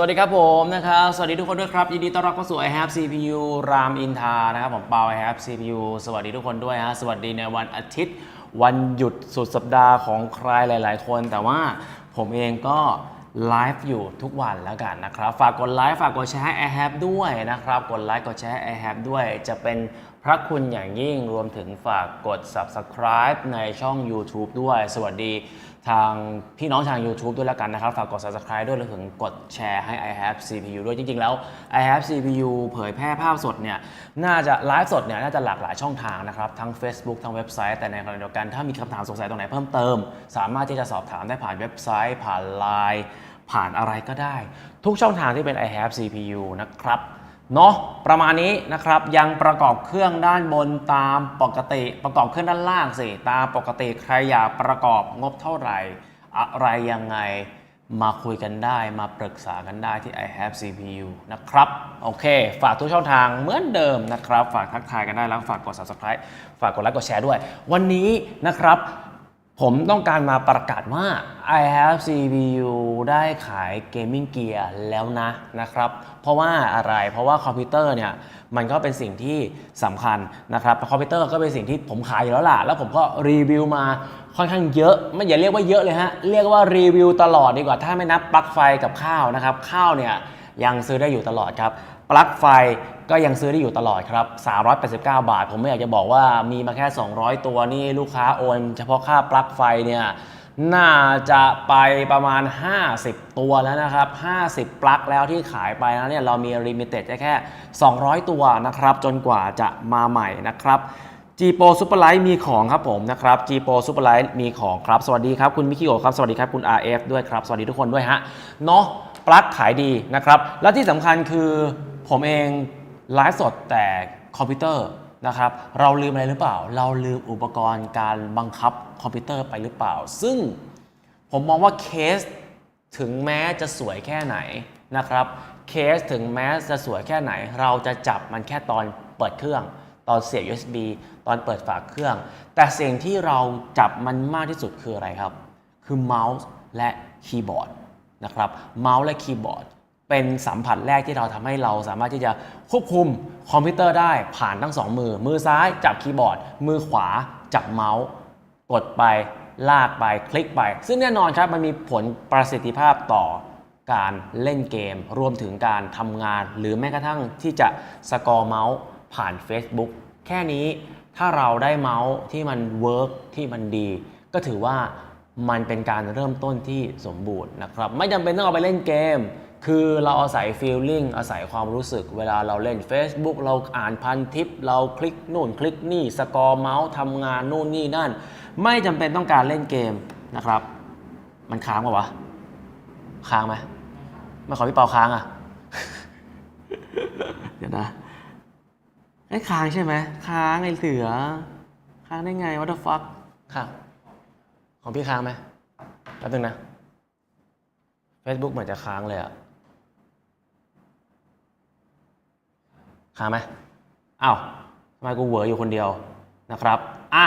วัสดีครับผมนะครับ สวัสดีทุกคนด้วยครับ ยินดีต้อนรับเข้าสู่ i have CPU รามอินทานะครับ ผมเปา i have CPU สวัสดีทุกคนด้วยฮะสวัสดีในวันอาทิตย์ วันหยุดสุดสัปดาห์ของใครหลาย ๆ คน แต่ว่าผมเองก็ไลฟ์อยู่ทุกวันแล้วกันนะครับ ฝากกดไลค์ฝากกดแชร์ให้ i have ด้วยนะครับ กดไลค์กดแชร์ให้ i have ด้วย จะเป็นพระคุณอย่างยิ่งรวมถึงฝากกด subscribe ในช่อง YouTube ด้วย สวัสดี ทางพี่น้องทาง YouTube ด้วยแล้วกันนะครับ ฝากกด subscribe ด้วยรวมถึงกดแชร์ให้ i have CPU ด้วยจริง ๆ แล้ว i have CPU เผยแพร่ภาพสดเนี่ยน่าจะไลฟ์สดเนี่ยน่าจะหลากหลายช่องทางนะครับ ทั้ง Facebook ทั้งเว็บไซต์ แต่ในขณะเดียวกันถ้ามีคำถามสงสัยตรงไหนเพิ่มเติม สามารถที่จะสอบถามได้ผ่านเว็บไซต์ ผ่าน Line ผ่านอะไรก็ได้ ทุกช่องทางที่เป็น i have CPU นะครับ เนาะประมาณนี้นะครับยังประกอบเครื่องด้านบนตามปกติ ประกอบเครื่องด้านล่างสิตามปกติใครอยากประกอบงบเท่าไหร่ อะไรยังไงมาคุยกันได้มาปรึกษากันได้ที่ i have CPU นะครับ โอเค ฝากทุกช่องทางเหมือนเดิมนะครับ ฝากทักทายกันได้แล้วฝากกด subscribe ฝากกดไลค์กดแชร์ด้วย วันนี้นะครับ ผมต้องการมาประกาศว่า I have CPU ได้ขายเกมมิ่งเกียร์แล้วนะนะครับ เพราะว่าอะไร เพราะว่าคอมพิวเตอร์เนี่ยมันก็เป็นสิ่งที่สำคัญนะครับคอมพิวเตอร์ก็เป็นสิ่งที่ผมขายอยู่แล้วล่ะ แล้วผมก็รีวิวมาค่อนข้างเยอะ ไม่อย่าเรียกว่าเยอะเลยฮะ เรียกว่ารีวิวตลอดดีกว่า ถ้าไม่นับปลั๊กไฟกับข้าวนะครับ ข้าวเนี่ยยังซื้อได้อยู่ตลอดครับ ปลั๊กไฟก็ยังซื้อได้อยู่ตลอดครับ 389 บาท ผมไม่อยากจะบอกว่ามีมาแค่ 200 ตัวนี่ลูกค้าโอนเฉพาะค่าปลั๊กไฟเนี่ยน่าจะไปประมาณ 50 ตัวแล้วนะครับ 50 ปลั๊กแล้วที่ขายไปแล้วเนี่ยเรามีลิมิเต็ดแค่ 200 ตัวนะครับ จนกว่าจะมาใหม่นะครับ G Pro Super Light มีของครับผมนะครับ G Pro Super Light มีของครับ สวัสดีครับ คุณมิคิโอครับ สวัสดีครับ คุณ RF ด้วยครับ สวัสดีทุกคนด้วยฮะ เนาะปลั๊กขายดีนะครับ และที่สำคัญคือ ผมเองไลฟ์สดแต่คอมพิวเตอร์นะครับเราลืมอะไรหรือเปล่า เราลืมอุปกรณ์การบังคับคอมพิวเตอร์ไปหรือเปล่า ซึ่งผมมองว่าเคสถึงแม้จะสวยแค่ไหนนะครับเคสถึงแม้จะสวยแค่ไหน เราจะจับมันแค่ตอนเปิดเครื่อง ตอนเสียบ USB ตอนเปิดฝาเครื่อง แต่สิ่งที่เราจับมันมากที่สุดคืออะไรครับ คือเมาส์และคีย์บอร์ดนะครับเมาส์และคีย์บอร์ด เป็นสัมผัสแรกที่เราทำให้เราสามารถที่จะควบคุมคอมพิวเตอร์ได้ผ่านทั้งสองมือ มือซ้ายจับคีย์บอร์ด มือขวาจับเมาส์ กดไปลากไปคลิกไป ซึ่งแน่นอนครับมันมีผลประสิทธิภาพต่อการเล่นเกม รวมถึงการทำงาน หรือแม้กระทั่งที่จะสกอร์เมาส์ผ่าน Facebook แค่นี้ถ้าเราได้เมาส์ที่มันเวิร์กที่มันดี ก็ถือว่ามันเป็นการเริ่มต้นที่สมบูรณ์นะครับ ไม่จำเป็นต้องเอาไปเล่นเกม คือเราอาศัยฟีลลิ่งอาศัยความรู้สึก เวลาเราเล่น Facebook เราอ่านพันทิป เราคลิกนู่นคลิกนี่สกอร์เมาส์ทำงานนู่นนี่นั่น ไม่จำเป็นต้องการเล่นเกมนะครับ มันค้างปะวะ ค้างไหมไม่ขอพี่เปาค้างอะ เดี๋ยวนะไอ้ค้างใช่ไหมค้างไอ้เสือ ค้างได้ไง what the fuck ค้างของพี่ค้างไหมแป๊บนึงนะ Facebook เหมือนจะค้างเลยอะ ค้างไหมอ้าวทำไมกูเหวออยู่คนเดียวนะครับอะ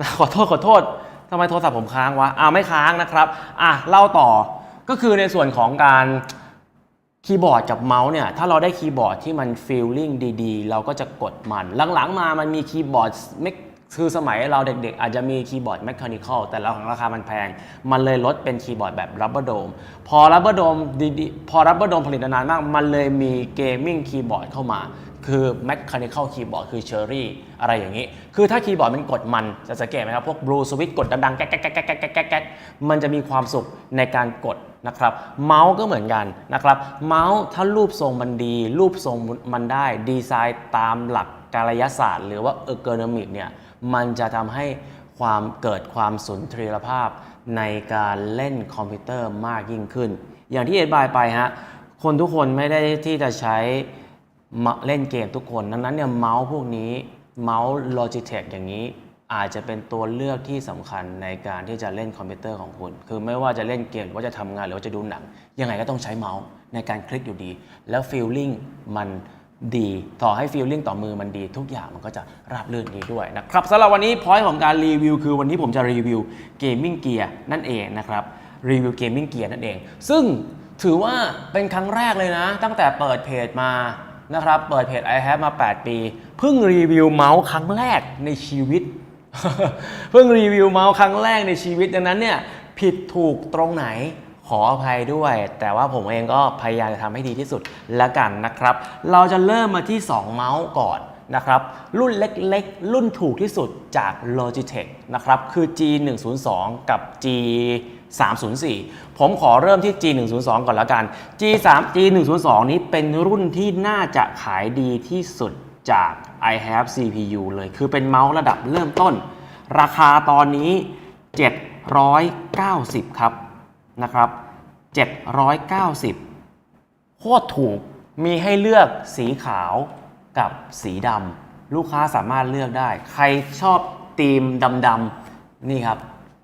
นะขอโทษขอโทษทำไมโทรศัพท์ผมค้างวะอ้าวไม่ค้างนะครับอะเล่าต่อก็คือในส่วนของการคีย์บอร์ดกับเมาส์เนี่ยถ้าเราได้คีย์บอร์ดที่มันฟีลลิ่งดีๆ เราก็จะกดมัน หลังๆมามันมีคีย์บอร์ดไม่คือสมัยเราเด็กๆ อาจจะมีคีย์บอร์ดแมคานิคอลแต่เราของราคามันแพง มันเลยลดเป็นคีย์บอร์ดแบบรับเบอร์โดมพอรับเบอร์โดมดีๆพอรับเบอร์โดมผลิตนานมาก มันเลยมีเกมมิ่งคีย์บอร์ดเข้ามา คือ Mechanical Keyboard คือ Cherry อะไรอย่างนี้ คือถ้าคีย์บอร์ดมันกดมัน จะสังเกตไหมครับ พวก Blue Switch กดดังๆ แก๊กแก๊กแก๊กแก๊กแก๊กแก๊กมันจะมีความสุขในการกดนะครับ เมาส์ก็เหมือนกันนะครับ เมาส์ถ้ารูปทรงมันดี รูปทรงมันได้ ดีไซน์ตามหลักกายศาสตร์ หรือว่า ergonomic เนี่ย มันจะทำให้ความเกิดความสุนทรียภาพในการเล่นคอมพิวเตอร์มากยิ่งขึ้น อย่างที่อธิบายไปฮะ คนทุกคนไม่ได้ที่จะใช้ เล่นเกมทุกคนดังนั้นเนี่ยเมาส์พวกนี้เมาส์ Logitech อย่างนี้ อาจจะเป็นตัวเลือกที่สำคัญในการที่จะเล่นคอมพิวเตอร์ของคุณ คือไม่ว่าจะเล่นเกม หรือว่าจะทำงาน หรือว่าจะดูหนัง ยังไงก็ต้องใช้เมาส์ในการคลิกอยู่ดี แล้วฟีลลิ่งมันดีต่อให้ฟีลลิ่งต่อมือมันดี ทุกอย่างมันก็จะราบรื่นดีด้วยนะครับสำหรับวันนี้พอยต์ของการรีวิวคือวันนี้ผมจะรีวิวเกมมิ่งเกียร์นั่นเองนะครับรีวิวเกมมิ่งเกียร์นั่นเอง ซึ่งถือว่าเป็นครั้งแรกเลยนะ ตั้งแต่เปิดเพจมา นะครับ เปิดเพจ i have มา 8 ปี เพิ่งรีวิวเมาส์ครั้งแรกในชีวิต เพิ่งรีวิวเมาส์ครั้งแรกในชีวิตดังนั้นเนี่ยผิดถูกตรงไหนขออภัยด้วย แต่ว่าผมเองก็พยายามจะทำให้ดีที่สุดละกันนะครับ เราจะเริ่มมาที่ 2 เมาส์ก่อนนะครับ รุ่นเล็กๆ รุ่นถูกที่สุดจาก Logitech นะครับ คือ G102 กับ G 304 ผมขอเริ่มที่ G102 ก่อนแล้วกัน G3 G102 นี้เป็นรุ่นที่น่าจะขายดีที่สุดจาก i have CPU เลย คือเป็นเมาส์ระดับเริ่มต้น ราคาตอนนี้ 790 ครับนะครับ 790 โคตรถูก มีให้เลือกสีขาวกับสีดำ ลูกค้าสามารถเลือกได้ ใครชอบธีมดำๆนี่ครับ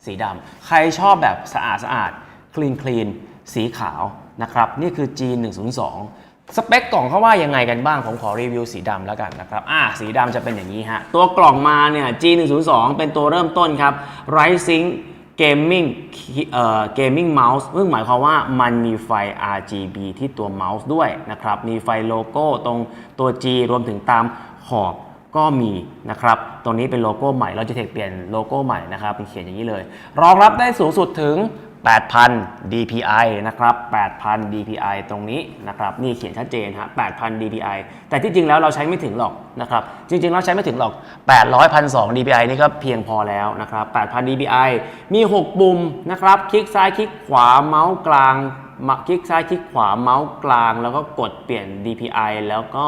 สีดำใครชอบแบบสะอาดสะอาดคลีนคลีนสีขาวนะครับนี่คือ G102 สเปคกล่องเขาว่ายังไงกันบ้าง ผมขอรีวิวสีดำแล้วกันนะครับอ่าสีดำจะเป็นอย่างนี้ฮะ ตัวกล่องมาเนี่ย G102 เป็นตัวเริ่มต้นครับ Rising Gaming เอ่อ Gaming Mouse ซึ่งหมายความว่ามันมีไฟ RGB ที่ตัวเมาส์ด้วยนะครับ มีไฟโลโก้ตรงตัว G รวมถึงตามขอบ ก็มีนะครับ ตรงนี้เป็นโลโก้ใหม่ เราจะเทคเปลี่ยนโลโก้ใหม่นะครับเป็นเขียนอย่างนี้เลย รองรับได้สูงสุดถึง 8,000 DPI นะครับ 8,000 DPI ตรงนี้นะครับ นี่เขียนชัดเจนฮะ 8,000 DPI แต่ที่จริงแล้วเราใช้ไม่ถึงหรอกนะครับ จริงๆเราใช้ไม่ถึงหรอก 800 1,200 DPI นี่ก็เพียงพอแล้วนะครับ 8,000 DPI มี 6 ปุ่มนะครับ คลิกซ้าย คลิกขวา เมาส์กลาง คลิกซ้าย คลิกขวา เมาส์กลาง แล้วก็กดเปลี่ยน DPI แล้วก็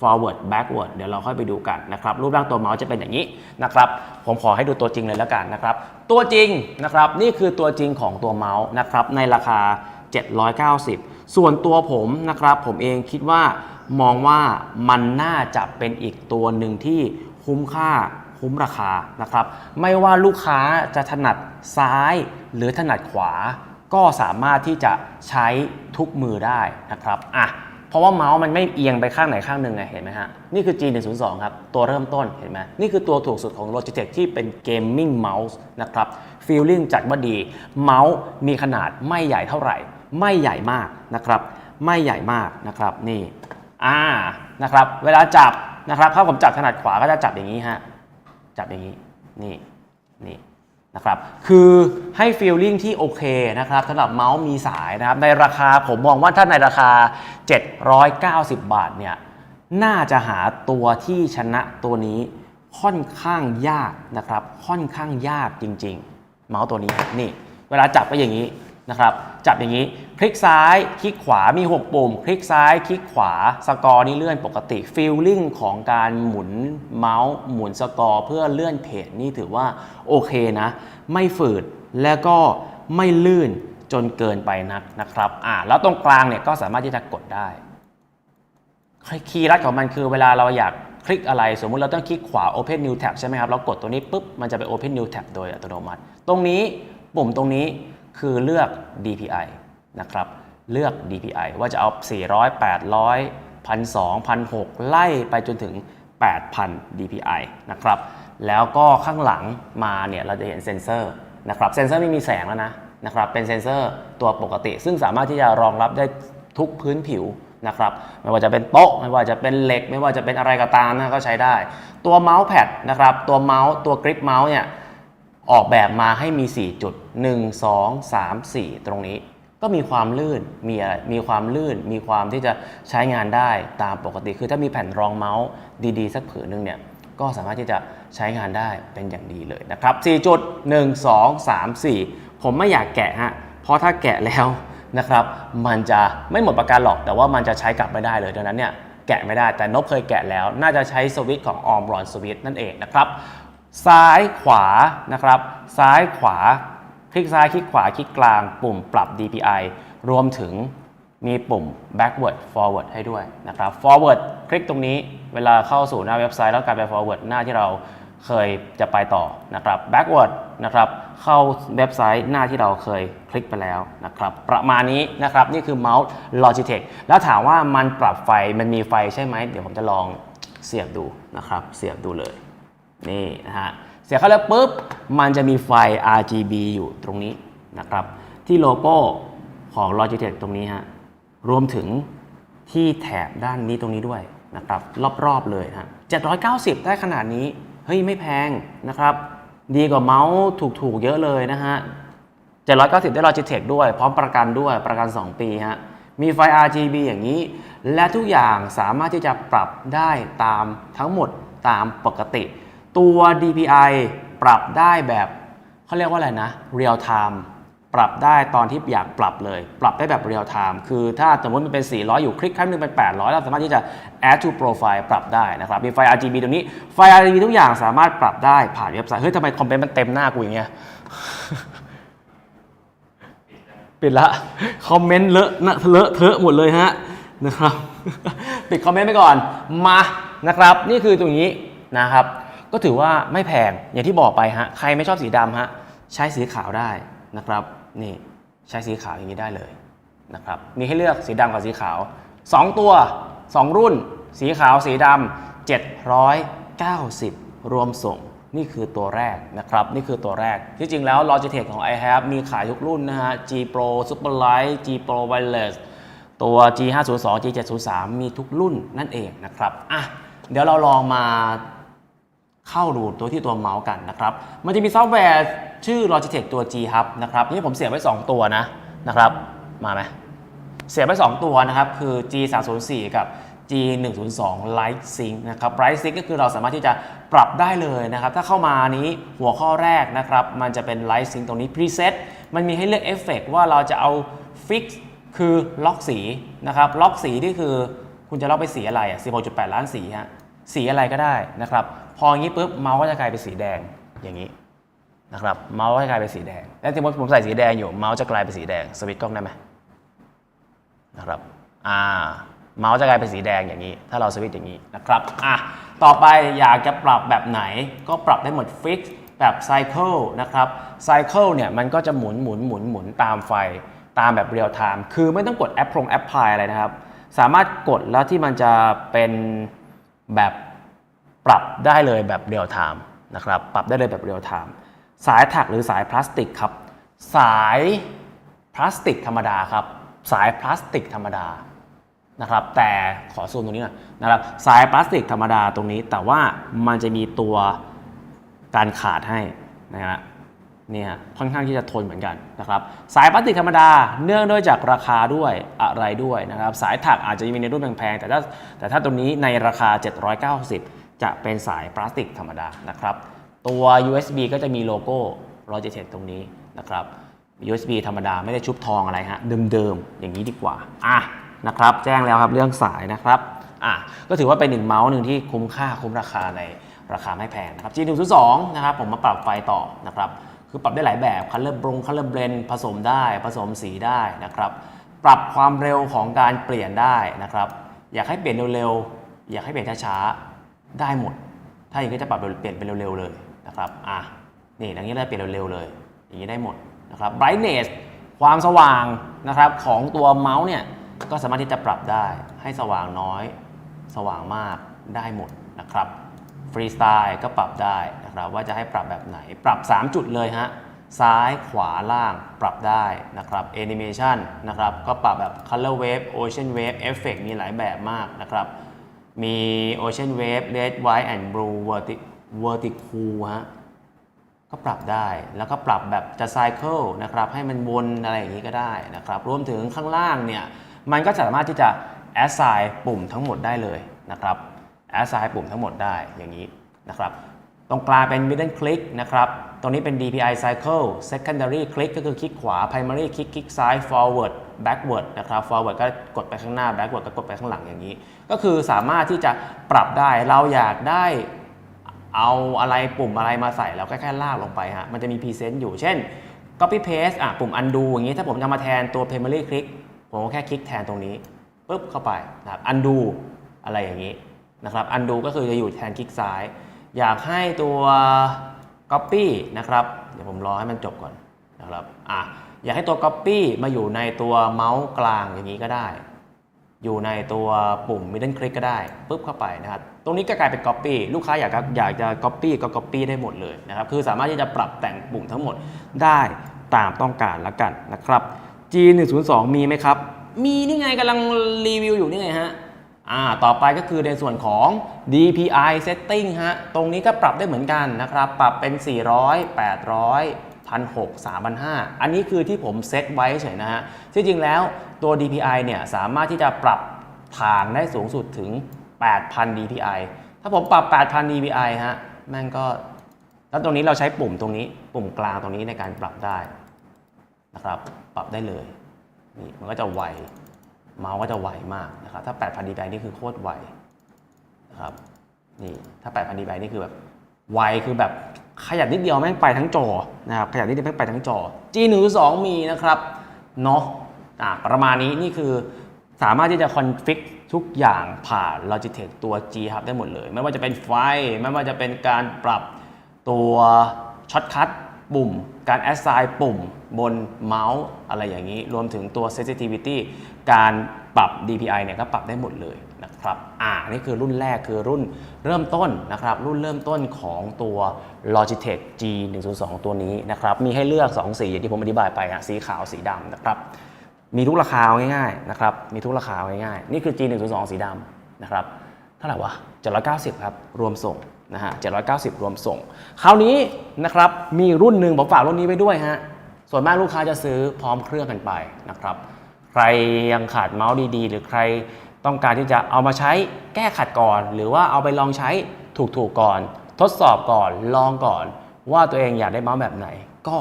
forward backward เดี๋ยวเราค่อยไปดูกันนะครับ รูปร่างตัวเมาส์จะเป็นอย่างนี้นะครับ ผมขอให้ดูตัวจริงเลยแล้วกันนะครับ ตัวจริงนะครับ นี่คือตัวจริงของตัวเมาส์นะครับ ในราคา 790 ส่วนตัวผมนะครับ ผมเองคิดว่ามองว่ามันน่าจะเป็นอีกตัวหนึ่งที่คุ้มค่าคุ้มราคานะครับ ไม่ว่าลูกค้าจะถนัดซ้ายหรือถนัดขวา ก็สามารถที่จะใช้ทุกมือได้นะครับอะ เพราะว่าเมาส์มันไม่เอียงไปข้างไหนข้างหนึ่งไงเห็นไหมฮะ นี่คือ G102 ครับ ตัวเริ่มต้นเห็นไหมนี่คือตัวถูกสุดของ Logitech ที่เป็น Gaming Mouse นะครับ Feeling จัดว่าดี เมาส์มีขนาดไม่ใหญ่เท่าไหร่ ไม่ใหญ่มากนะครับไม่ใหญ่มากนะครับนี่อ่านะครับเวลาจับนะครับถ้าผมจับถนัดขวาก็จะจับอย่างนี้ฮะจับอย่างนี้นี่ นะครับคือให้ฟีลลิ่งที่โอเคนะครับสำหรับเมาส์มีสายนะครับในราคาผมมองว่าถ้าในราคา 790 บาทเนี่ยน่าจะหาตัวที่ชนะตัวนี้ค่อนข้างยากนะครับ ค่อนข้างยากจริง ๆ เมาส์ตัวนี้นี่ เวลาจับก็อย่างนี้ นะครับจับอย่างนี้คลิกซ้ายคลิกขวามี 6 ปุ่ม คลิกซ้ายคลิกขวาสกอร์นี่เลื่อนปกติฟีลลิ่งของการหมุนเมาส์หมุนสกอร์เพื่อเลื่อนเพจนี่ถือว่าโอเคนะ ไม่ฝืดและก็ไม่ลื่นจนเกินไปนักนะครับอ่าแล้วตรงกลางเนี่ยก็สามารถที่จะกดได้คีย์ลัดของมันคือเวลาเราอยากคลิกอะไร สมมุติเราต้องคลิกขวา Open New Tab ใช่ไหมครับ เรากดตัวนี้ปุ๊บ มันจะไป Open New Tab โดยอัตโนมัติ ตรงนี้ปุ่มตรงนี้ คือเลือก DPI นะครับ เลือก DPI ว่าจะเอา 400 800 1,200 1,600 ไล่ไปจนถึง 8,000 DPI นะครับ แล้วก็ข้างหลังมาเนี่ยเราจะเห็นเซ็นเซอร์นะครับเซ็นเซอร์ไม่มีแสงแล้วนะนะครับเป็นเซ็นเซอร์ตัวปกติ ซึ่งสามารถที่จะรองรับได้ทุกพื้นผิวนะครับไม่ว่าจะเป็นโต๊ะ ไม่ว่าจะเป็นเหล็ก ไม่ว่าจะเป็นอะไรก็ตามนะก็ใช้ได้ ตัวเมาส์แพดนะครับตัวเมาส์ตัวกริปเมาส์เนี่ย ออกแบบมาให้มี 4 จุด 1 2 3 4 ตรงนี้ ก็มีความลื่น มีอะไรมีความลื่น มีความที่จะใช้งานได้ตามปกติ คือถ้ามีแผ่นรองเมาส์ดีๆ สักผืนหนึงเนี่ย ก็สามารถที่จะใช้งานได้เป็นอย่างดีเลยนะครับ 4 จุด 1 2 3 4 ผมไม่อยากแกะฮะ เพราะถ้าแกะแล้วนะครับ มันจะไม่หมดประกันหรอก แต่ว่ามันจะใช้กลับไม่ได้เลย ดังนั้นเนี่ยแกะไม่ได้ แต่นบเคยแกะแล้ว น่าจะใช้สวิตช์ของออมรอนสวิตช์นั่นเองนะครับ ซ้ายขวานะครับ ซ้ายขวา คลิกซ้ายคลิกขวาคลิกกลาง ปุ่มปรับ DPI รวมถึงมีปุ่ม backward forward ให้ด้วยนะครับ forward คลิกตรงนี้เวลาเข้าสู่หน้าเว็บไซต์แล้วกลายไป forward หน้าที่เราเคยจะไปต่อนะครับ backward นะครับ เข้าเว็บไซต์หน้าที่เราเคยคลิกไปแล้วนะครับ ประมาณนี้นะครับ นี่คือเมาส์ Logitech แล้วถามว่ามันปรับไฟมันมีไฟใช่ไหม เดี๋ยวผมจะลองเสียบดูนะครับ เสียบดูเลย นี่นะฮะเสียบเข้าแล้วปุ๊บ มันจะมีไฟ RGB อยู่ตรงนี้นะครับ ที่โลโก้ของ Logitech ตรงนี้ฮะรวมถึงที่แถบด้านนี้ตรงนี้ด้วยนะครับ รอบๆเลยฮะ790 ได้ขนาดนี้ เฮ้ย ไม่แพงนะครับ ดีกว่าเมาส์ถูกๆ เยอะเลยนะฮะ790 ได้ Logitech ด้วย พร้อมประกันด้วยประกัน 2 ปีฮะมีไฟ RGB อย่างนี้ และทุกอย่างสามารถที่จะปรับได้ตามทั้งหมดตามปกติ ตัว DPI ปรับได้แบบเขาเรียกว่าอะไรนะ real time ปรับได้ตอนที่อยากปรับเลย ปรับได้แบบ real time คือถ้าสมมติมันเป็น 400 อยู่คลิกครั้งนึงเป็น 800 เราสามารถที่จะ add to profile ปรับได้นะครับมีไฟ RGB ตรงนี้ไฟ RGB ทุกอย่างสามารถปรับได้ผ่านเว็บไซต์เฮ้ยทำไมคอมเมนต์มันเต็มหน้ากูอย่างเงี้ยปิดละคอมเมนต์เลอะนะเลอะเทอะหมดเลยฮะนะครับปิดคอมเมนต์ไปก่อนมานะครับ นี่คือตรงนี้นะครับ ก็ถือว่าไม่แพงอย่างที่บอกไปฮะใครไม่ชอบสีดำฮะใช้สีขาวได้นะครับนี่ใช้สีขาวอย่างนี้ได้เลยนะครับมีให้เลือกสีดำกับสีขาว 2 ตัว 2 รุ่น สีขาวสีดำ790 รวมส่งนี่คือตัวแรกนะครับ นี่คือตัวแรก ที่จริงแล้ว Logitech ของ i have มีขายทุกรุ่นนะฮะ G Pro Superlight G Pro Wireless ตัว G 5 0 2 G 7 0 3 มีทุกรุ่นนั่นเองนะครับอะเดี๋ยวเราลองมา เข้าดูตัวที่ตัวเมาส์กันนะครับ มันจะมีซอฟต์แวร์ชื่อ Logitech ตัว G Hub นะครับนี่ผมเสียบไว้ 2 ตัวนะนะครับมาไหมเสียบไป2ตัวนะครับ คือ G 3 0 4กับ G 1 0 2 Light Sync นะครับ Light Sync ก็คือเราสามารถที่จะปรับได้เลยนะครับ ถ้าเข้ามานี้หัวข้อแรกนะครับ มันจะเป็น Light Sync ตรงนี้ Preset มันมีให้เลือกเอฟเฟกว่าเราจะเอา Fix คือล็อกสีนะครับ ล็อกสีที่คือคุณจะล็อกไปสีอะไรอะ16.8 ล้านสีฮะสีอะไรก็ได้นะครับ พออย่างนี้ปุ๊บเมาส์ก็จะกลายเป็นสีแดงอย่างนี้นะครับเมาส์ก็จะกลายเป็นสีแดงและที่ผมใส่สีแดงอยู่เมาส์จะกลายเป็นสีแดงสวิตช์กล้องได้ไหมนะครับอ่าเมาส์จะกลายเป็นสีแดงอย่างนี้ ถ้าเราสวิตช์อย่างนี้นะครับอะต่อไปอยากจะปรับแบบไหนก็ปรับได้หมดฟิกแบบไซเคิลนะครับไซเคิลเนี่ยมันก็จะหมุนหมุนหมุนหมุนตามไฟตามแบบเรียลไทม์คือไม่ต้องกดแอปพลงแอปพลายอะไรนะครับ สามารถกดแล้วที่มันจะเป็นแบบ ปรับได้เลยแบบเรียลไทม์นะครับปรับได้เลยแบบเรียลไทม์สายถักหรือสายพลาสติกครับสายพลาสติกธรรมดาครับสายพลาสติกธรรมดานะครับแต่ขอซูมตรงนี้หน่อยนะครับสายพลาสติกธรรมดาตรงนี้ แต่ว่ามันจะมีตัวการขาดให้นะฮะเนี่ยค่อนข้างที่จะทนเหมือนกันนะครับสายพลาสติกธรรมดาเนื่องด้วยจากราคาด้วยอะไรด้วยนะครับสายถักอาจจะมีในรุ่นแพงๆแต่ถ้าแต่ถ้าตรงนี้ในราคา 790 จะเป็นสายพลาสติกธรรมดานะครับ ตัว USB ก็จะมีโลโก้ Logitech ตรงนี้นะครับ USB ธรรมดาไม่ได้ชุบทองอะไรฮะเดิมๆอย่างนี้ดีกว่าอะนะครับ แจ้งแล้วครับเรื่องสายนะครับอะก็ถือว่าเป็นหนึ่งเมาส์หนึ่งที่คุ้มค่าคุ้มราคาในราคาไม่แพงนะครับ G102 นะครับผมมาปรับไฟต่อนะครับ คือปรับได้หลายแบบคัลเลอร์บรงคัลเลอร์เบรนผสมได้ผสมสีได้นะครับ ปรับความเร็วของการเปลี่ยนได้นะครับ อยากให้เปลี่ยนเร็วๆอยากให้เปลี่ยนช้าๆ ได้หมด ถ้าอย่างนี้จะปรับเปลี่ยนเป็นเร็วๆเลยนะครับอะนี่อย่างนี้เราเปลี่ยนเร็วๆเลย อย่างนี้ได้หมดนะครับ brightness ความสว่างนะครับของตัวเมาส์เนี่ยก็สามารถที่จะปรับได้ให้สว่างน้อย สว่างมากได้หมดนะครับฟรีสไตล์ก็ปรับได้นะครับว่าจะให้ปรับแบบไหนปรับ 3 จุดเลยฮะซ้ายขวาล่างปรับได้นะครับ animation นะครับก็ปรับแบบ color wave ocean wave effect มีหลายแบบมากนะครับ มี ocean wave red white and blue Vertical ฮะก็ปรับได้แล้วก็ปรับแบบจะไซเคิลนะครับให้มันวนอะไรอย่างนี้ก็ได้นะครับรวมถึงข้างล่างเนี่ยมันก็สามารถที่จะ assign ปุ่มทั้งหมดได้เลยนะครับ assign ปุ่มทั้งหมดได้อย่างนี้นะครับตรงกลางเป็น middle click นะครับ ตรงนี้เป็น DPI cycle secondary click ก็คือคลิกขวา primary click คลิกซ้าย forward backward นะครับ forward ก็กดไปข้างหน้า backward ก็กดไปข้างหลังอย่างนี้ ก็คือสามารถที่จะปรับได้เราอยากได้เอาอะไรปุ่มอะไรมาใส่แล้วก็แค่ลากลงไปฮะมันจะมีพรีเซนต์อยู่เช่น copy paste อะปุ่ม undo อย่างนี้ถ้าผมจะมาแทนตัว primary click ผมก็แค่คลิกแทนตรงนี้ปุ๊บเข้าไปนะครับ undo อะไรอย่างนี้นะครับ undo ก็คือจะอยู่แทนคลิกซ้าย อยากให้ตัว copy นะครับ เดี๋ยวผมรอให้มันจบก่อนนะครับอะ อยากให้ตัว copy มาอยู่ในตัวเมาส์กลางอย่างนี้ก็ได้ อยู่ในตัวปุ่ม middle click ก็ได้ปุ๊บเข้าไปนะครับตรงนี้ก็กลายเป็น copy ลูกค้าอยากอยากจะ copy ก็ copy ได้หมดเลยนะครับคือสามารถที่จะปรับแต่งปุ่มทั้งหมดได้ตามต้องการละกันนะครับ G102 มีไหมครับ มีนี่ไงกำลังรีวิวอยู่นี่ไงฮะอ่าต่อไปก็คือในส่วนของ DPI setting ฮะ ตรงนี้ก็ปรับได้เหมือนกันนะครับ ปรับเป็น 400 800 1,600 3,500 อันนี้คือที่ผมเซตไว้เฉยนะฮะที่จริงแล้วตัว DPI เนี่ยสามารถที่จะปรับทางได้สูงสุดถึง 8,000 DPI ถ้าผมปรับ 8,000 DPI ฮะแม่งก็แล้วตรงนี้เราใช้ปุ่มตรงนี้ ปุ่มกลางตรงนี้ในการปรับได้นะครับ ปรับได้เลยนี่มันก็จะไวเมาส์ก็จะไวมากนะครับถ้า 8,000 dpi นี่คือโคตรไวนะครับนี่ถ้า 8,000 dpi นี่คือแบบไวคือแบบ ขยับนิดเดียวแม่งไปทั้งจอนะครับขยับนิดเดียวแม่งไปทั้งจอ G12 มีนะครับเนาะประมาณนี้นี่คือสามารถที่จะคอนฟิกทุกอย่างผ่าน Logitech ตัว G Hub ได้หมดเลย ไม่ว่าจะเป็นไฟ ไม่ว่าจะเป็นการปรับตัวช็อตคัทปุ่ม การ assign ปุ่มบนเมาส์อะไรอย่างนี้ รวมถึงตัว sensitivity การปรับ DPI เนี่ยก็ปรับได้หมดเลย ครับอ่านี่คือรุ่นแรกคือรุ่นเริ่มต้นนะครับ รุ่นเริ่มต้นของตัว Logitech G102 ตัวนี้นะครับ มีให้เลือก 2 สีอย่างที่ผมอธิบายไปฮะสีขาวสีดำนะครับ มีทุกราคาง่ายๆนะครับ มีทุกราคาง่ายๆ นี่คือ G102 สีดำนะครับ เท่าไหร่วะ790 ครับ รวมส่งนะฮะ790 รวมส่ง คราวนี้นะครับ มีรุ่นหนึ่งผมฝากรุ่นนี้ไว้ด้วยฮะ ส่วนมากลูกค้าจะซื้อพร้อมเครื่องกันไปนะครับ ใครยังขาดเมาส์ดีๆ หรือใคร ต้องการที่จะเอามาใช้แก้ขัดก่อน หรือว่าเอาไปลองใช้ถูกๆก่อน ทดสอบก่อนลองก่อน ว่าตัวเองอยากได้เมาส์แบบไหน ก็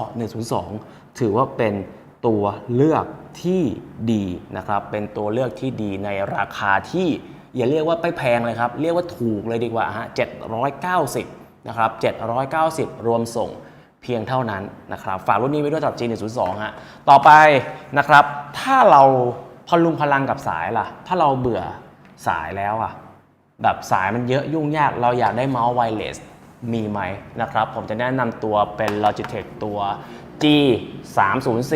102 ถือว่าเป็นตัวเลือกที่ดีนะครับ เป็นตัวเลือกที่ดีในราคาที่อย่าเรียกว่าไม่แพงเลยครับ เรียกว่าถูกเลยดีกว่าฮะ 790 นะครับ 790 รวมส่งเพียงเท่านั้นนะครับ ฝากรุ่นนี้ไว้ด้วยสำหรับ G102 ฮะ ต่อไปนะครับ ถ้าเรา พอลุงพลังกับสายล่ะ ถ้าเราเบื่อสายแล้วอะ แบบสายมันเยอะยุ่งยาก เราอยากได้เมาส์ไวเลสมีไหมนะครับ ผมจะแนะนำตัวเป็น Logitech ตัว G304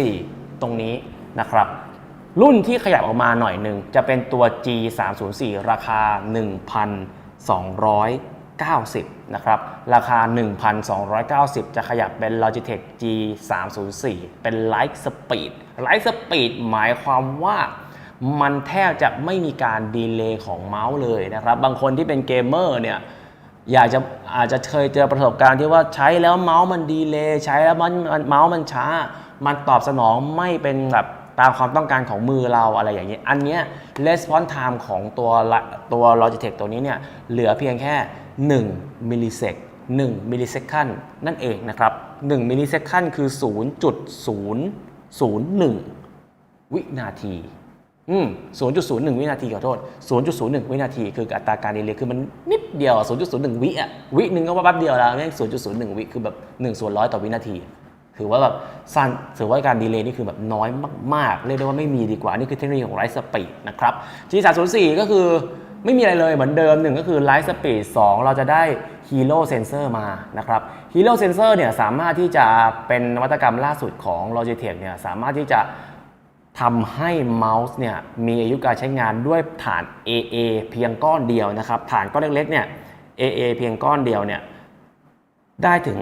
ตรงนี้นะครับ รุ่นที่ขยับออกมาหน่อยหนึ่งจะเป็นตัว G304 ราคา 1,290นะครับ ราคา 1,290 จะขยับเป็น Logitech G304 เป็น Light Speed Light Speed หมายความว่า มันแทบจะไม่มีการดีเลย์ของเมาส์เลยนะครับ บางคนที่เป็นเกมเมอร์เนี่ยอยากจะอาจจะเคยเจอประสบการณ์ที่ว่าใช้แล้วเมาส์มันดีเลย์ใช้แล้วมันเมาส์มันช้า มันตอบสนองไม่เป็นแบบตามความต้องการของมือเราอะไรอย่างนี้ อันเนี้ย response time ของตัวตัว Logitech ตัวนี้เนี่ยเหลือเพียงแค่ 1 มิลลิเซก1มิลลิเซคันนั่นเองนะครับ1มิลลิเซคันคือ 0.001 วินาที อืม0.01วินาทีขอโทษ0.01วินาทีคืออัตราการดีเลย์คือมันนิดเดียวอะ0.01วิอะวิหนึ่งก็ว่าแป๊บเดียวแล้วแม่ง0.01วิคือแบบ1ส่วนร้อยต่อวินาที ถือว่าแบบสั้นถือว่าการดีเลย์นี่คือแบบน้อยมากๆ เรียกได้ว่าไม่มีดีกว่า นี่คือเทคโนโลยีของไลท์สปีดนะครับ G304 ก็คือไม่มีอะไรเลยเหมือนเดิมหนึ่งก็คือไลท์สปีด2เราจะได้ Hero Sensor มานะครับ Hero Sensor เนี่ยสามารถที่จะเป็นนวัตกรรมล่าสุดของ Logitech เนี่ยสามารถที่จะ ทำให้เมาส์เนี่ยมีอายุการใช้งานด้วยฐาน AA เพียงก้อนเดียวนะครับ ฐานก้อนเล็กๆเนี่ย AA เพียงก้อนเดียวเนี่ยได้ถึง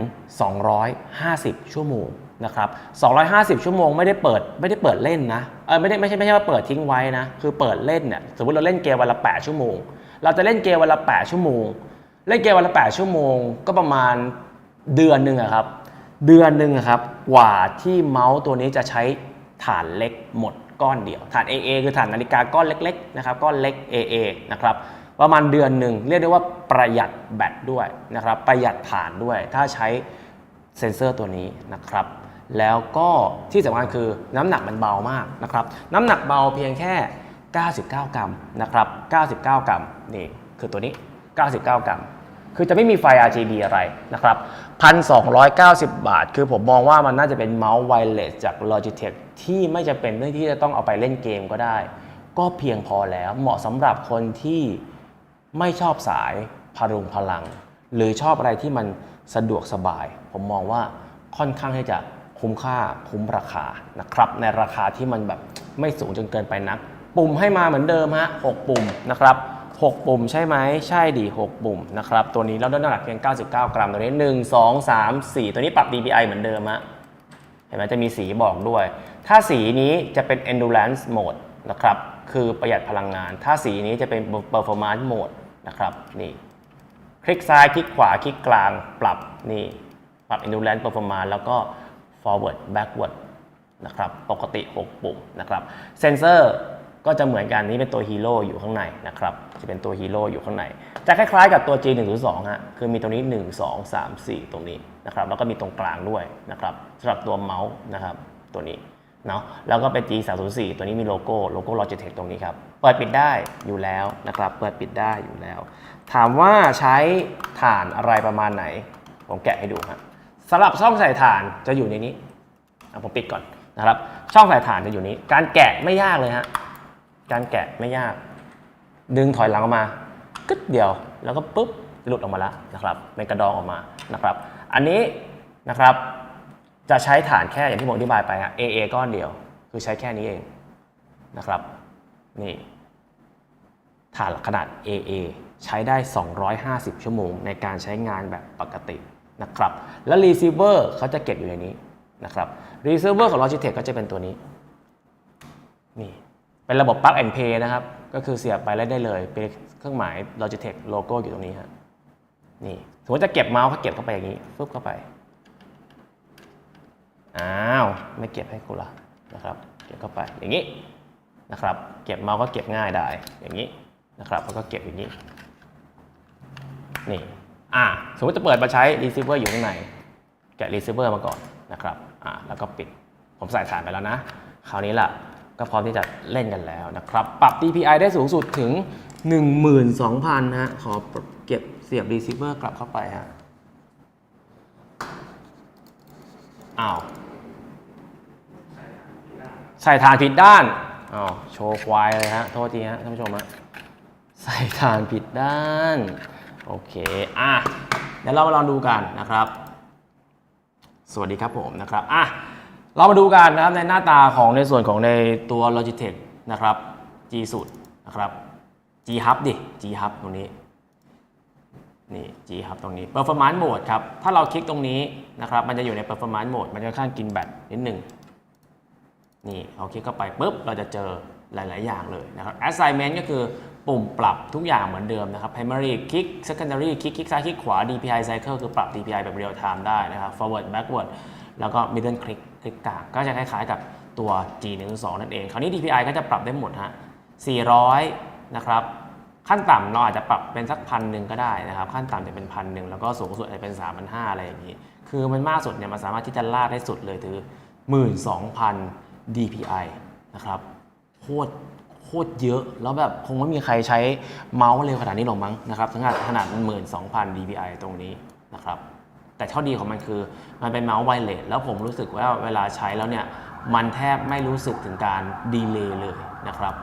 250 ชั่วโมงนะครับ 250 ชั่วโมงไม่ได้เปิดไม่ได้เปิดเล่นนะ เออไม่ได้ไม่ใช่ไม่ใช่ว่าเปิดทิ้งไว้นะ คือเปิดเล่นเนี่ยสมมติเราเล่นเกมวันละ 8 ชั่วโมง เราจะเล่นเกมวันละ 8 ชั่วโมง เล่นเกมวันละ 8 ชั่วโมง ก็ประมาณเดือนหนึ่งอะครับ เดือนหนึ่งอะครับ กว่าที่เมาส์ตัวนี้จะใช้ ฐานเล็กหมดก้อนเดียว ฐาน AA คือฐานนาฬิกาก้อนเล็กๆนะครับก้อนเล็ก AA นะครับประมาณเดือนหนึ่งเรียกได้ว่าประหยัดแบตด้วยนะครับประหยัดฐานด้วย ถ้าใช้เซ็นเซอร์ตัวนี้นะครับ แล้วก็ที่สำคัญคือน้ำหนักมันเบามากนะครับ น้ำหนักเบาเพียงแค่ 99 กรัมนะครับ 99 กรัมนี่คือตัวนี้ 99 กรัม คือจะไม่มีไฟ RGB อะไรนะครับ 1,290 บาท คือผมมองว่ามันน่าจะเป็นเมาส์ไวเลสจาก Logitech ที่ไม่จะเป็นเรื่องที่จะต้องเอาไปเล่นเกมก็ได้ ก็เพียงพอแล้วเหมาะสำหรับคนที่ไม่ชอบสายพรุงพลัง หรือชอบอะไรที่มันสะดวกสบาย ผมมองว่าค่อนข้างที่จะคุ้มค่าคุ้มราคานะครับ ในราคาที่มันแบบไม่สูงจนเกินไปนัก ปุ่มให้มาเหมือนเดิมฮะ6ปุ่มนะครับ6 ปุ่มใช่ไหมใช่ดี 6 ปุ่มนะครับ ตัวนี้แล้วด้น้ำหนักเพียง 99 กรัม ตัวนี้ 1 2 3 4 ตัวนี้ปรับ DPI เหมือนเดิมฮะ ห็นไหมจะมีสีบอกด้วย ถ้าสีนี้จะเป็น endurance mode นะครับ คือประหยัดพลังงาน ถ้าสีนี้จะเป็น performance mode นะครับนี่คลิกซ้ายคลิกขวาคลิกกลางปรับนี่ปรับ endurance performance แล้วก็ forward backward นะครับ ปกติ 6 ปุ่มนะครับ เซนเซอร์ ก็จะเหมือนกันนี่เป็นตัวฮีโร่อยู่ข้างในนะครับจะเป็นตัวฮีโร่อยู่ข้างใน จะคล้ายๆกับตัว G102 ฮะคือมีตรงนี้ 1 2 3 4 ตรงนี้นะครับแล้วก็มีตรงกลางด้วยนะครับสำหรับตัวเมาส์นะครับตัวนี้เนาะแล้วก็เป็น G304 ตัวนี้มีโลโก้โลโก้ Logitech ตรงนี้ครับเปิดปิดได้อยู่แล้วนะครับเปิดปิดได้อยู่แล้ว ถามว่าใช้ถ่านอะไรประมาณไหน ผมแกะให้ดูครับสำหรับช่องใส่ถ่านจะอยู่ในนี้ผมปิดก่อนนะครับช่องใส่ถ่านจะอยู่นี้ การแกะไม่ยากเลยฮะ การแกะไม่ยาก ดึงถอยหลังออกมากึ๊ดเดียวแล้วก็ปุ๊บหลุดออกมาแล้วนะครับเป็นกระดองออกมานะครับ อันนี้นะครับจะใช้ฐานแค่อย่างที่ผมอธิบายไปฮะ AA ก้อนเดียว คือใช้แค่นี้เองนะครับนี่ฐานขนาด AA ใช้ได้ 250 ชั่วโมงในการใช้งานแบบปกตินะครับ แล้ว receiver เขาจะเก็บอยู่ในนี้นะครับ receiver ของ Logitech ก็จะเป็นตัวนี้ เป็นระบบ plug and play นะครับ ก็คือเสียบไปแล้วได้เลย เป็นเครื่องหมาย Logitech โลโก้อยู่ตรงนี้ฮะนี่สมมติจะเก็บเมาส์ก็เก็บเข้าไปอย่างนี้ฟึบเข้าไปอ้าวไม่เก็บให้คุณละนะครับ เก็บเข้าไปอย่างนี้นะครับ เก็บเมาส์ก็เก็บง่ายได้อย่างนี้นะครับแล้วก็เก็บอย่างนี้นี่อ่าสมมติจะเปิดมาใช้ receiver อยู่ข้างในแกะ receiver มาก่อนนะครับอ่าแล้วก็ปิดผมใส่ฐานไปแล้วนะ คราวนี้ล่ะ ก็พร้อมที่จะเล่นกันแล้วนะครับ ปรับ DPI ได้สูงสุดถึง 12,000นะฮะขอเก็บเสียบ receiver กลับเข้าไปฮะอ้าวใส่ฐานผิดด้านอ้าวโชว์ควายเลยฮะ โทษทีฮะท่านผู้ชมฮะใส่ฐานผิดด้าน โอเค อะเดี๋ยวเรามาลองดูกันนะครับ สวัสดีครับผมนะครับ อะ เรามาดูกันนะครับในหน้าตาของในส่วนของในตัว Logitech นะครับ G สุดนะครับ G Hub ดิ G Hub ตรงนี้ นี่ G Hub ตรงนี้ Performance Mode ครับ ถ้าเราคลิกตรงนี้นะครับ มันจะอยู่ใน Performance Mode มันจะค่อนข้างกินแบตนิดหนึ่งนี่เราคลิกเข้าไปปุ๊บ เราจะเจอหลาย ๆ อย่างเลยนะครับ Assignment ก็คือปุ่มปรับทุกอย่างเหมือนเดิมนะครับ Primary คลิก Secondary คลิกคลิกซ้ายคลิกขวา DPI Cycle คือปรับ DPI แบบ Real Time ได้นะครับ Forward Backward แล้วก็ Middle Click คลิกกลางก็จะคล้ายๆกับตัว G12 นั่นเอง คราวนี้ DPI ก็จะปรับได้หมดฮะ400 นะครับ ขั้นต่ำเราอาจจะปรับเป็นสักพันหนึ่งก็ได้นะครับ ขั้นต่ำจะเป็นพันหนึ่งแล้วก็สูงสุดอาจจะเป็น3 5 0 0อะไรอย่างนี้ คือมันมากสุดเนี่ยมันสามารถที่จะลากได้สุดเลยคือ 12,000 DPI นะครับโคตรโคตรเยอะ แล้วแบบคงไม่มีใครใช้เมาส์เร็วขนาดนี้หรอกมั้งนะครับขนาดขนาด 12,000 DPI ตรงนี้นะครับ แต่ข้อดีของมันคือมันเป็นเมาส์ไวเลสแล้วผมรู้สึกว่าเวลาใช้แล้วเนี่ยมันแทบไม่รู้สึกถึงการดีเลย์เลยนะครับ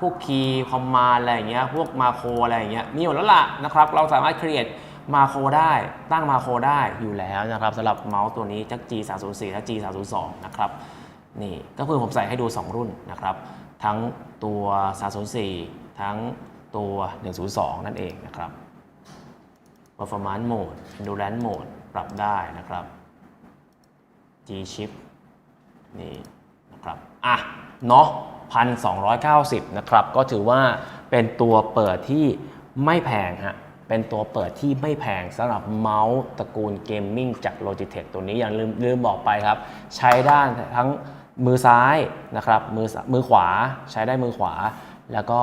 พวกคีย์คอมมาอะไรอย่างเงี้ยพวกมาโครอะไรอย่างเงี้ยมีหมดแล้วล่ะนะครับเราสามารถ create มาโครได้ตั้งมาโครได้อยู่แล้วนะครับสำหรับเมาส์ตัวนี้จาก G304 และ G302 นะครับนี่ก็คือผมใส่ให้ดู 2 รุ่นนะครับ ทั้งตัว 304 ทั้งตัว 102 นั่นเองนะครับ performance mode endurance mode ปรับได้นะครับ G chip นี่นะครับ อะ เนาะ1,290 นะครับ ก็ถือว่าเป็นตัวเปิดที่ไม่แพงฮะ เป็นตัวเปิดที่ไม่แพงสำหรับเมาส์ตระกูลเกมมิ่งจาก Logitech ตัวนี้อย่างลืมลืมบอกไปครับ ใช้ด้านทั้งมือซ้ายนะครับ มือมือขวาใช้ได้มือขวา แล้วก็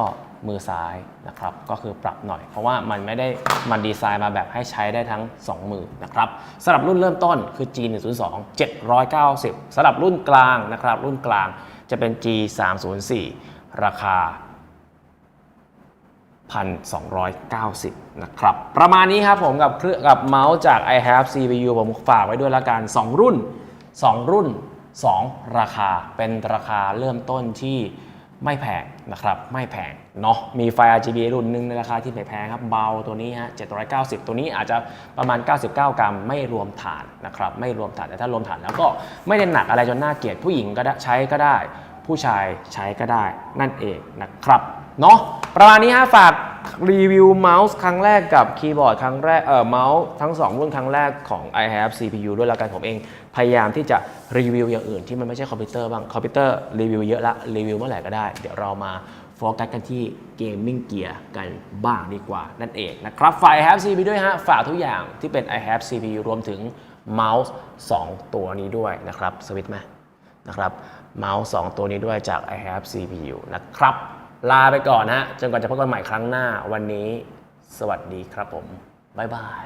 มือซ้ายนะครับก็คือปรับหน่อย เพราะว่ามันไม่ได้มันดีไซน์มาแบบให้ใช้ได้ทั้ง 2 มือนะครับสำหรับรุ่นเริ่มต้นคือ G102 790สำหรับรุ่นกลางนะครับรุ่นกลางจะเป็น G304 ราคา 1,290 นะครับ ประมาณนี้ครับผมกับเครื่องกับเมาส์จาก i have CPU ผมฝากไว้ด้วยละกัน 2 รุ่น 2 รุ่น 2 ราคาเป็นราคาเริ่มต้นที่ ไม่แพงนะครับ ไม่แพงเนาะมีไฟ RGB รุ่นหนึ่งในราคาที่ไม่แพงครับ เบาตัวนี้ฮะ790 ตัวนี้อาจจะประมาณ 99 กรัม ไม่รวมฐานนะครับ ไม่รวมฐาน แต่ถ้ารวมฐานแล้วก็ไม่ได้หนักอะไรจนน่าเกลียด ผู้หญิงก็ใช้ก็ได้ ผู้ชายใช้ก็ได้นั่นเองนะครับ เนาะประมาณนี้ฮะฝากรีวิวเมาส์ครั้งแรกกับคีย์บอร์ดครั้งแรกเออเมาส์ทั้ง 2 รุ่นครั้งแรกของ i have CPU ด้วยแล้วกันผมเอง พยายามที่จะรีวิวอย่างอื่นที่มันไม่ใช่คอมพิวเตอร์บ้างคอมพิวเตอร์รีวิวเยอะละรีวิวเมื่อไหร่ก็ได้ เดี๋ยวเรามาโฟกัสกันที่เกมมิ่งเกียร์กันบ้างดีกว่า นั่นเองนะครับฝาก i have CPU ด้วยฮะฝากทุกอย่างที่เป็น i have CPU รวมถึงเมาส์2ตัวนี้ด้วยนะครับสวิตช์ไหมนะครับเมาส์2ตัวนี้ด้วยจาก i have CPU นะครับลาไปก่อนฮะจนกว่าจะพบกันใหม่ครั้งหน้าวันนี้ สวัสดีครับผม บ๊ายบาย